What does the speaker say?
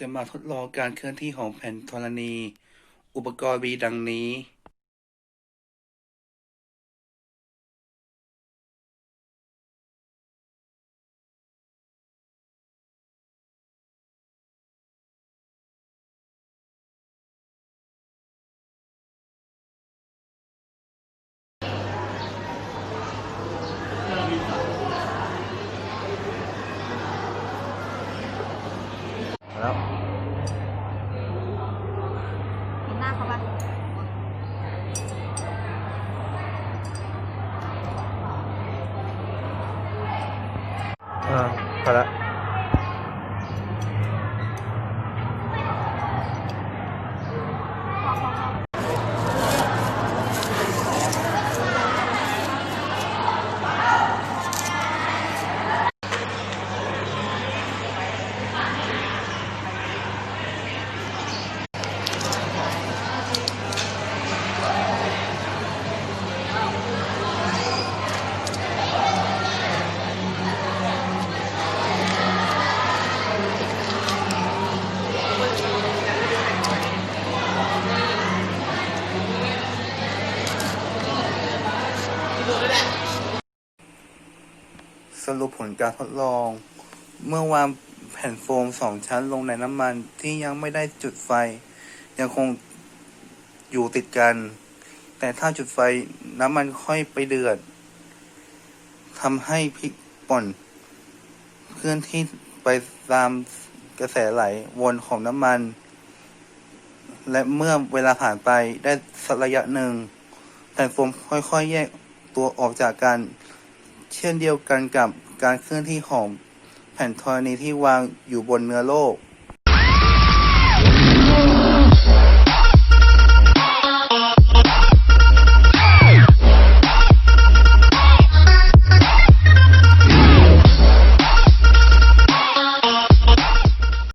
จะมาทดลองการเคลื่อนที่ของแผ่นธรณี อุปกรณ์มีดังนี้ แล้วเห็นหน้าเขาปะอ่าพอละ สรุปผลการทดลอง เมื่อวางแผ่นโฟมสองชั้นลงในน้ำมันที่ยังไม่ได้จุดไฟ ยังคงอยู่ติดกัน แต่ถ้าจุดไฟน้ำมันค่อยไปเดือดทำให้พริกป่นเคลื่อนที่ไปตามกระแสไหลวนของน้ำมัน และเมื่อเวลาผ่านไปได้สักระยะหนึ่งแผ่นโฟมค่อยๆ แยก ตัวออกจากกัน เช่นเดียวกันกับการเคลื่อนที่ของแผ่นธรณีที่วางอยู่บนเนื้อโลก